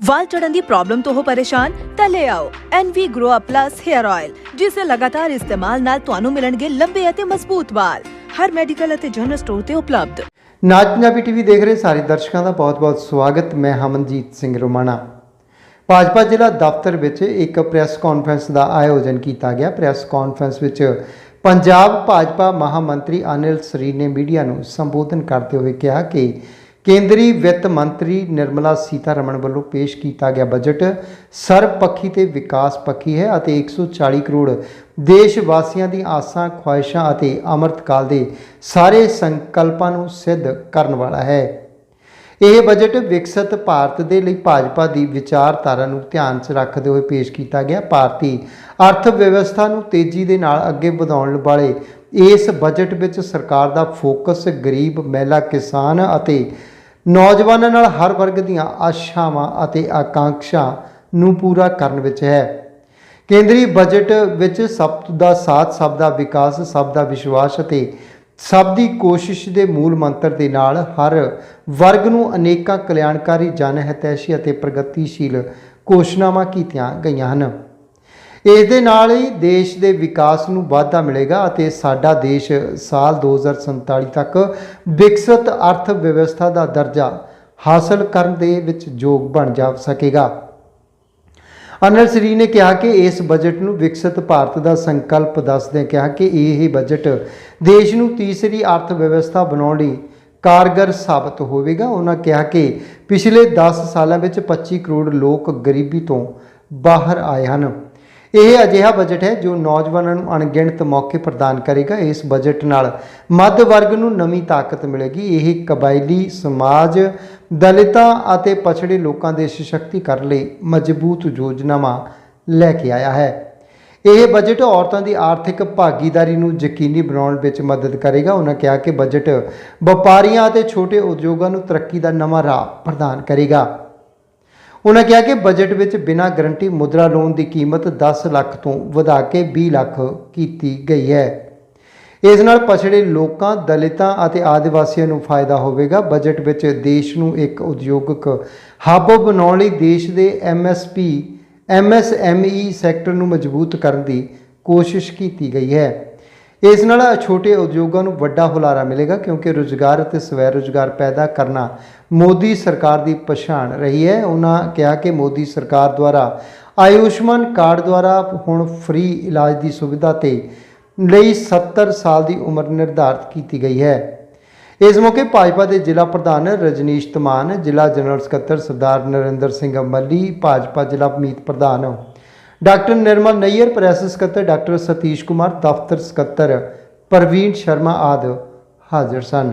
ਵਾਲ ਝੜਨ ਦੀ problem ਤੋਂ ਹੋ ਪਰੇਸ਼ਾਨ, ਤਾਂ ਲੈ ਆਓ NV Grow Up Plus Hair Oil ਜਿਸ ਦੇ ਲਗਾਤਾਰ ਇਸਤੇਮਾਲ ਨਾਲ ਤੁਹਾਨੂੰ ਮਿਲਣਗੇ ਲੰਬੇ ਅਤੇ ਮਜ਼ਬੂਤ ਵਾਲ। ਹਰ ਮੈਡੀਕਲ ਅਤੇ ਜਨਰਲ ਸਟੋਰ ਤੇ ਉਪਲਬਧ। ਨਾਜ ਪੰਜਾਬੀ ਟੀਵੀ ਦੇਖ ਰਹੇ ਸਾਰੇ ਦਰਸ਼ਕਾਂ ਦਾ ਬਹੁਤ-ਬਹੁਤ ਸਵਾਗਤ। ਮੈਂ ਹਮਨਜੀਤ ਸਿੰਘ ਰੋਮਾਣਾ। ਭਾਜਪਾ ਜ਼ਿਲ੍ਹਾ ਦਫ਼ਤਰ ਵਿੱਚ ਇੱਕ ਪ੍ਰੈਸ ਕਾਨਫਰੰਸ ਦਾ ਆਯੋਜਨ ਕੀਤਾ ਗਿਆ। ਪ੍ਰੈਸ ਕਾਨਫਰੰਸ ਵਿੱਚ ਪੰਜਾਬ ਭਾਜਪਾ ਮਹਾਮੰਤਰੀ ਅਨਿਲ ਸਰੀ ਨੇ ਮੀਡੀਆ ਨੂੰ ਸੰਬੋਧਨ ਕਰਦੇ ਹੋਏ ਕਿਹਾ ਕਿ ਕੇਂਦਰੀ ਵਿੱਤ ਮੰਤਰੀ ਨਿਰਮਲਾ ਸੀਤਾਰਮਣ ਵੱਲੋਂ ਪੇਸ਼ ਕੀਤਾ ਗਿਆ ਬਜਟ ਸਰਬਪੱਖੀ ਤੇ ਵਿਕਾਸ ਪੱਖੀ ਹੈ ਅਤੇ 140 ਕਰੋੜ ਦੇਸ਼ ਵਾਸੀਆਂ ਦੀ ਆਸਾਂ, ਖੁਆਇਸ਼ਾਂ ਅਤੇ ਅੰਮ੍ਰਿਤਕਾਲ ਦੇ ਸਾਰੇ ਸੰਕਲਪਾਂ ਨੂੰ ਸਿੱਧ ਕਰਨ ਵਾਲਾ ਹੈ। ਇਹ ਬਜਟ ਵਿਕਸਿਤ ਭਾਰਤ ਦੇ ਲਈ ਭਾਜਪਾ ਦੀ ਵਿਚਾਰਧਾਰਾ ਨੂੰ ਧਿਆਨ 'ਚ ਰੱਖਦੇ ਹੋਏ ਪੇਸ਼ ਕੀਤਾ ਗਿਆ। ਭਾਰਤੀ ਅਰਥ ਵਿਵਸਥਾ ਨੂੰ ਤੇਜ਼ੀ ਦੇ ਨਾਲ ਅੱਗੇ ਵਧਾਉਣ ਵਾਲੇ ਇਸ ਬਜਟ ਵਿੱਚ ਸਰਕਾਰ ਦਾ ਫੋਕਸ ਗਰੀਬ, ਮਹਿਲਾ, ਕਿਸਾਨ ਅਤੇ ਨੌਜਵਾਨਾਂ ਨਾਲ ਹਰ ਵਰਗ ਦੀਆਂ ਆਸ਼ਾਵਾਂ ਅਤੇ ਆਕਾਂਖਸ਼ਾ ਨੂੰ ਪੂਰਾ ਕਰਨ ਵਿੱਚ ਹੈ। ਕੇਂਦਰੀ ਬਜਟ ਵਿੱਚ ਸਭ ਦਾ ਸਾਥ, ਸਭ ਦਾ ਵਿਕਾਸ, ਸਭ ਦਾ ਵਿਸ਼ਵਾਸ ਅਤੇ ਸਭ ਦੀ ਕੋਸ਼ਿਸ਼ ਦੇ ਮੂਲ ਮੰਤਰ ਦੇ ਨਾਲ ਹਰ ਵਰਗ ਨੂੰ ਅਨੇਕਾਂ ਕਲਿਆਣਕਾਰੀ ਜਨ ਹਿਤੈਸ਼ੀ ਅਤੇ ਪ੍ਰਗਤੀਸ਼ੀਲ ਘੋਸ਼ਣਾਵਾਂ ਕੀਤੀਆਂ ਗਈਆਂ ਹਨ। ਇਸ ਦੇ ਨਾਲ ਹੀ ਦੇਸ਼ ਦੇ ਵਿਕਾਸ ਨੂੰ ਵਾਧਾ ਮਿਲੇਗਾ ਅਤੇ ਸਾਡਾ ਦੇਸ਼ ਸਾਲ 2047 ਤੱਕ ਵਿਕਸਿਤ ਅਰਥ ਵਿਵਸਥਾ ਦਾ ਦਰਜਾ ਹਾਸਲ ਕਰਨ ਦੇ ਵਿੱਚ ਯੋਗ ਬਣ ਜਾ ਸਕੇਗਾ। ਅਨਲ ਸ੍ਰੀ ਨੇ ਕਿਹਾ ਕਿ ਇਸ ਬਜਟ ਨੂੰ ਵਿਕਸਿਤ ਭਾਰਤ ਦਾ ਸੰਕਲਪ ਦੱਸਦਿਆਂ ਕਿਹਾ ਕਿ ਇਹ ਬਜਟ ਦੇਸ਼ ਨੂੰ ਤੀਸਰੀ ਅਰਥ ਵਿਵਸਥਾ ਬਣਾਉਣ ਲਈ ਕਾਰਗਰ ਸਾਬਤ ਹੋਵੇਗਾ। ਉਹਨਾਂ ਕਿਹਾ ਕਿ ਪਿਛਲੇ 10 ਸਾਲਾਂ ਵਿੱਚ 25 ਕਰੋੜ ਲੋਕ ਗਰੀਬੀ ਤੋਂ ਬਾਹਰ ਆਏ ਹਨ। ਇਹ ਅਜਿਹਾ ਬਜਟ ਹੈ ਜੋ ਨੌਜਵਾਨਾਂ ਨੂੰ ਅਣਗਿਣਤ ਮੌਕੇ ਪ੍ਰਦਾਨ ਕਰੇਗਾ। ਇਸ ਬਜਟ ਨਾਲ ਮੱਧ ਵਰਗ ਨੂੰ ਨਵੀਂ ਤਾਕਤ ਮਿਲੇਗੀ। ਇਹ ਕਬਾਇਲੀ ਸਮਾਜ, ਦਲਿਤਾਂ ਅਤੇ ਪਛੜੇ ਲੋਕਾਂ ਦੇ ਸਸ਼ਕਤੀਕਰਨ ਲਈ ਮਜ਼ਬੂਤ ਯੋਜਨਾਵਾਂ ਲੈ ਕੇ ਆਇਆ ਹੈ। ਇਹ ਬਜਟ ਔਰਤਾਂ ਦੀ ਆਰਥਿਕ ਭਾਗੀਦਾਰੀ ਨੂੰ ਯਕੀਨੀ ਬਣਾਉਣ ਵਿੱਚ ਮਦਦ ਕਰੇਗਾ। ਉਹਨਾਂ ਕਿਹਾ ਕਿ ਬਜਟ ਵਪਾਰੀਆਂ ਅਤੇ ਛੋਟੇ ਉਦਯੋਗਾਂ ਨੂੰ ਤਰੱਕੀ ਦਾ ਨਵਾਂ ਰਾਹ ਪ੍ਰਦਾਨ ਕਰੇਗਾ। ਉਹਨਾਂ ਕਿਹਾ ਕਿ ਬਜਟ ਵਿੱਚ ਬਿਨਾਂ ਗਰੰਟੀ ਮੁਦਰਾ ਲੋਨ ਦੀ ਕੀਮਤ 10 ਲੱਖ ਤੋਂ ਵਧਾ ਕੇ 20 ਲੱਖ ਕੀਤੀ ਗਈ ਹੈ। ਇਸ ਨਾਲ ਪਛੜੇ ਲੋਕਾਂ, ਦਲਿਤਾਂ ਅਤੇ ਆਦਿਵਾਸੀਆਂ ਨੂੰ ਫਾਇਦਾ ਹੋਵੇਗਾ। ਬਜਟ ਵਿੱਚ ਦੇਸ਼ ਨੂੰ ਇੱਕ ਉਦਯੋਗਿਕ ਹੱਬ ਬਣਾਉਣ ਲਈ ਦੇਸ਼ ਦੇ ਐਮਐਸਪੀ ਐਮਐਸਐਮਈ ਸੈਕਟਰ ਨੂੰ ਮਜ਼ਬੂਤ ਕਰਨ ਦੀ ਕੋਸ਼ਿਸ਼ ਕੀਤੀ ਗਈ ਹੈ। ਇਸ ਨਾਲ ਛੋਟੇ ਉਦਯੋਗਾਂ ਨੂੰ ਵੱਡਾ ਹੁਲਾਰਾ ਮਿਲੇਗਾ ਕਿਉਂਕਿ ਰੁਜ਼ਗਾਰ ਅਤੇ ਸਵੈ ਰੁਜ਼ਗਾਰ ਪੈਦਾ ਕਰਨਾ ਮੋਦੀ ਸਰਕਾਰ ਦੀ ਪਛਾਣ ਰਹੀ ਹੈ। ਉਹਨਾਂ ਕਿਹਾ ਕਿ ਮੋਦੀ ਸਰਕਾਰ ਦੁਆਰਾ ਆਯੁਸ਼ਮਾਨ ਕਾਰਡ ਦੁਆਰਾ ਹੁਣ ਫ੍ਰੀ ਇਲਾਜ ਦੀ ਸੁਵਿਧਾ ਤੇ ਲਈ 70 ਸਾਲ ਦੀ ਉਮਰ ਨਿਰਧਾਰਤ ਕੀਤੀ ਗਈ ਹੈ। ਇਸ ਮੌਕੇ ਭਾਜਪਾ ਦੇ ਜ਼ਿਲ੍ਹਾ ਪ੍ਰਧਾਨ ਰਜਨੀਸ਼ ਤਮਾਨ, ਜ਼ਿਲ੍ਹਾ ਜਨਰਲ ਸਕੱਤਰ ਸਰਦਾਰ ਨਰਿੰਦਰ ਸਿੰਘ ਮੱਲੀ, ਭਾਜਪਾ ਜ਼ਿਲ੍ਹਾ ਮੀਤ ਪ੍ਰਧਾਨ ਡਾਕਟਰ ਨਿਰਮਲ ਨਈਅਰ, ਪ੍ਰੈਸ ਸਕੱਤਰ ਡਾਕਟਰ ਸਤੀਸ਼ ਕੁਮਾਰ, ਦਫ਼ਤਰ ਸਕੱਤਰ ਪ੍ਰਵੀਨ ਸ਼ਰਮਾ ਆਦਿ ਹਾਜ਼ਰ ਸਨ।